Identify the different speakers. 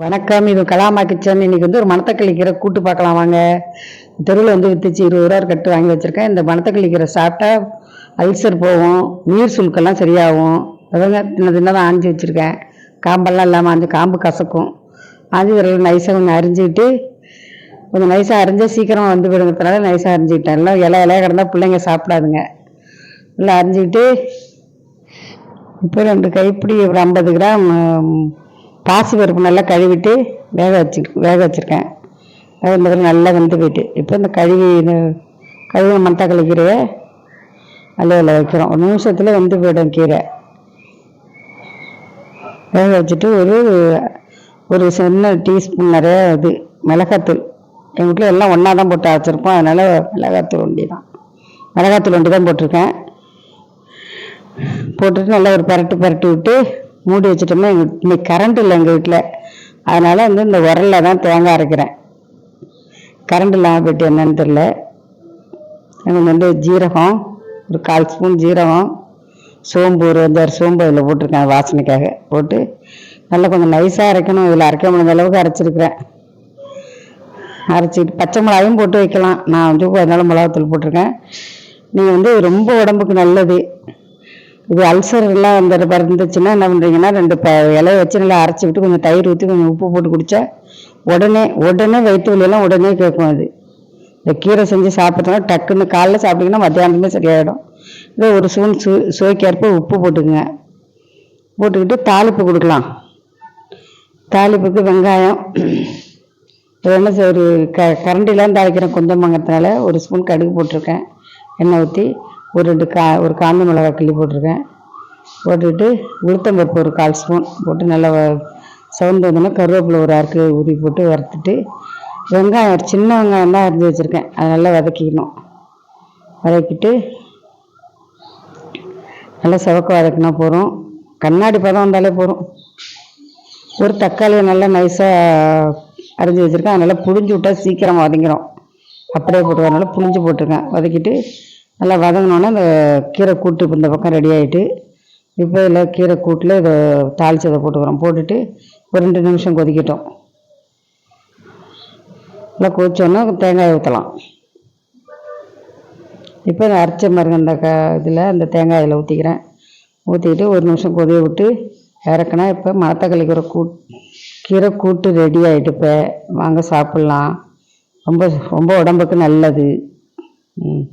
Speaker 1: வணக்கம் இது கலாமா கிச்சன். இன்னைக்கு வந்து ஒரு மணத்தக்காளி கீரை கூட்டு பார்க்கலாம் வாங்க. தெருவில் வந்து வித்துச்சு இருபது ரூபா கட்டு வாங்கி வச்சிருக்கேன். இந்த மணத்தக்காளி கீரை சாப்பிட்டா அல்சர் போகும் நீர் சுழுக்கெல்லாம் சரியாகும். அதங்க சின்ன தான் ஆஞ்சி வச்சுருக்கேன். காம்பெல்லாம் இல்லாமல் ஆஞ்சு காம்பு கசக்கும். ஆஞ்சி விரல் நைஸாக கொஞ்சம் அரிஞ்சிக்கிட்டு கொஞ்சம் நைஸாக அரிஞ்சால் சீக்கிரம் வந்து விடுங்கிறதுனால நைஸாக அரிஞ்சிக்கிட்டேன் எல்லாம் இலை இலையாக கிடந்தா பிள்ளைங்க சாப்பிடாதுங்க. நல்லா அரிஞ்சிக்கிட்டு இப்போ ரெண்டு கைப்பிடி ஒரு ஐம்பது கிராம் பாசி பருப்பு நல்லா கழுவிட்டு வேக வச்சு வேக வச்சுருக்கேன். வேக முதல்ல நல்லா வெந்து போயிட்டு இப்போ இந்த கழுவி இந்த கழுவி மணத்தக்காளி கீரையை அலுவலில் வைக்கிறோம். ஒரு நிமிஷத்தில் வெந்து போயிடும் கீரை. வேக வச்சுட்டு ஒரு ஒரு சின்ன டீஸ்பூன் நிறைய இது மிளகாத்தூள். எங்கள் வீட்டில் எல்லாம் ஒன்றா தான் போட்டு அரைச்சிருப்போம். அதனால் மிளகாத்தூள் ஒண்டி தான். மிளகாத்தூள் ஒண்டி தான் போட்டிருக்கேன். போட்டுட்டு நல்லா ஒரு பரட்டு பரட்டி விட்டு மூடி வச்சிட்டோம்னா எங்கள் இன்னைக்கு கரண்ட் இல்லை எங்கள் வீட்டில் அதனால் வந்து இந்த உரலில் தான் தேங்காய் அரைக்கிறேன். கரண்ட் இல்லாமல் போயிட்டு என்னன்னு தெரில எனக்கு வந்து ஜீரகம் ஒரு கால் ஸ்பூன் ஜீரகம் சோம்பு ஒரு அஞ்சாறு சோம்பு அதில் போட்டிருக்கேன் வாசனைக்காக. போட்டு நல்லா கொஞ்சம் நைஸாக அரைக்கணும். இதில் அரைக்க முடிஞ்ச அளவுக்கு அரைச்சிருக்கிறேன். அரைச்சிட்டு பச்சை மிளகாயும் போட்டு வைக்கலாம். நான் வந்து அதனால மிளகாத்தூள் போட்டிருக்கேன். நீங்கள் வந்து ரொம்ப உடம்புக்கு நல்லது. இது அல்சர் எல்லாம் இந்த இருந்துச்சுன்னா என்ன பண்ணுறீங்கன்னா ரெண்டு ப இலைய வச்சு நல்லா அரைச்சி விட்டு கொஞ்சம் தயிர் ஊற்றி கொஞ்சம் உப்பு போட்டு குடித்தா உடனே உடனே வயிற்று வலியெல்லாம் உடனே கேட்கும் அது. இந்த கீரை செஞ்சு சாப்பிட்டோம்னா டக்குன்னு காலைல சாப்பிட்டீங்கன்னா மத்தியானமே சரியாயிடும். இல்லை ஒரு ஸ்பூன் சு சுவைக்கேற்ப உப்பு போட்டுக்குங்க. போட்டுக்கிட்டு தாளிப்பு கொடுக்கலாம். தாளிப்புக்கு வெங்காயம் என்ன ஒரு க கரண்டிலாம் தாளிக்கிறேன் கொஞ்சமாங்கிறதுனால ஒரு ஸ்பூன் கடுகு போட்டிருக்கேன். எண்ணெய் ஊற்றி ஒரு ரெண்டு கா ஒரு காஞ்ச மிளகாய் கிள்ளி போட்டிருக்கேன். போட்டுட்டு உளுத்தம்பருப்பு ஒரு கால் ஸ்பூன் போட்டு நல்லா வ- சவுண்டு கருவேப்பிலை ஒரு அரைக்கு உருவி போட்டு வறுத்துட்டு வெங்காயம் சின்ன வெங்காயம் தான் அரிஞ்சு வச்சுருக்கேன். அதை நல்லா வதக்கிக்கணும். வதக்கிட்டு நல்லா சிவக்க வதக்கினா போதும். கண்ணாடி பதம் வந்தாலே போதும். ஒரு தக்காளியை நல்லா நைஸாக அரிஞ்சு வச்சுருக்கேன். அதனால் புழிஞ்சு விட்டா சீக்கிரம் வதங்கிடும் அப்படியே போட்டு வரனால புழிஞ்சு போட்டிருக்கேன். வதக்கிட்டு நல்லா வதங்கினோன்னே அந்த கீரை கூட்டு இப்போ இந்த பக்கம் ரெடி ஆகிட்டு இப்போ இதில் கீரை கூட்டில் இதை தாளித்து அதை போட்டுக்கிறோம். போட்டுட்டு ஒரு ரெண்டு நிமிஷம் கொதிக்கட்டும். நல்லா கொதிச்சோன்னா தேங்காய் ஊற்றலாம் இப்போ இந்த அரைச்ச பாருங்க அந்த க இதில் அந்த தேங்காயில் ஊற்றிக்கிறேன் ஊற்றிக்கிட்டு ஒரு நிமிஷம் கொதிய விட்டு இறக்குனா இப்போ மணத்தக்காளி கீரை கூட் கீரை கூட்டு ரெடி ஆகிட்டு இப்போ வாங்க சாப்பிட்லாம். ரொம்ப ரொம்ப உடம்புக்கு நல்லது. ம்.